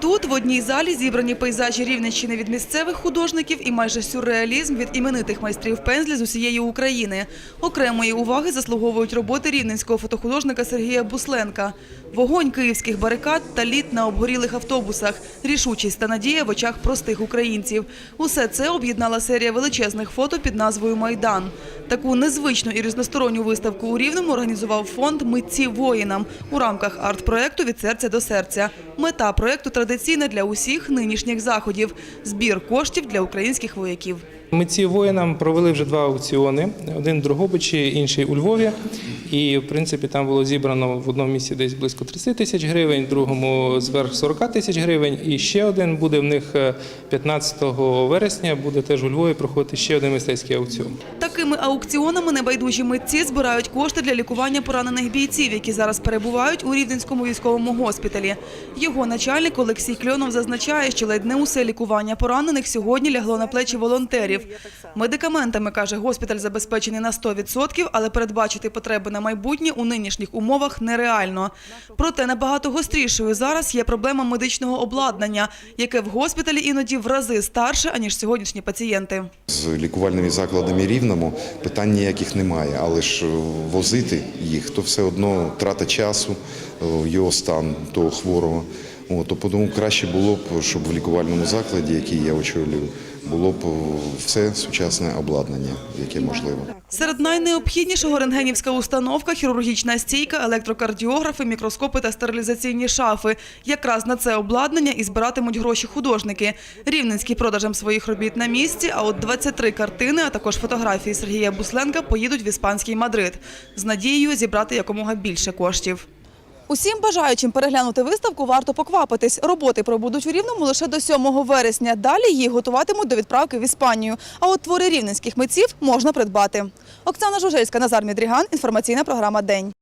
Тут в одній залі зібрані пейзажі Рівненщини від місцевих художників і майже сюрреалізм від іменитих майстрів пензлі з усієї України. Окремої уваги заслуговують роботи рівненського фотохудожника Сергія Бусленка. Вогонь київських барикад та літ на обгорілих автобусах, рішучість та надія в очах простих українців. Усе це об'єднала серія величезних фото під назвою Майдан. Таку незвичну і різносторонню виставку у Рівному організував фонд Митці воїнам у рамках арт-проекту від серця до серця. Мета проекту традиційна для усіх нинішніх заходів збір коштів для українських вояків. Митці воїнам провели вже два аукціони: один в Дрогобичі, інший у Львові. І в принципі там було зібрано в одному місці десь близько 30 тисяч гривень, в другому зверх 40 тисяч гривень. І ще один буде в них е, 15 вересня. Буде теж у Львові проходити ще один мистецький аукціон. Такими аукціонами небайдужі митці збирають кошти для лікування поранених бійців, які зараз перебувають у Рівненському військовому госпіталі. Його начальник Олексій Кльонов зазначає, що ледь не усе лікування поранених сьогодні лягло на плечі волонтерів. Медикаментами, каже, госпіталь забезпечений на 100%, але передбачити потреби на майбутнє у нинішніх умовах нереально. Проте набагато гострішою зараз є проблема медичного обладнання, яке в госпіталі іноді в рази старше, аніж сьогоднішні пацієнти. З лікувальними закладами рівному питань ніяких немає, але ж е, возити їх то все одно трата часу, е, його стан того хворого. От, то тому краще було б, щоб в лікувальному закладі, який я очолюю, було б все сучасне обладнання, яке можливо. Серед найнеобхіднішого рентгенівська установка, хірургічна стійка, електрокардіографи, мікроскопи та стерилізаційні шафи. Якраз на це обладнання і збиратимуть гроші художники. Рівненський продажем своїх робіт на місці, а от 23 картини, а також фотографії Сергія Бусленка поїдуть в іспанський Мадрид з надією зібрати якомога більше коштів. Усім бажаючим переглянути виставку варто поквапитись. Роботи пробудуть у Рівному лише до 7 вересня. Далі її готуватимуть до відправки в Іспанію. А от твори рівненських митців можна придбати. Оксана Жужельська, Назар Мідріган. Інформаційна програма «День».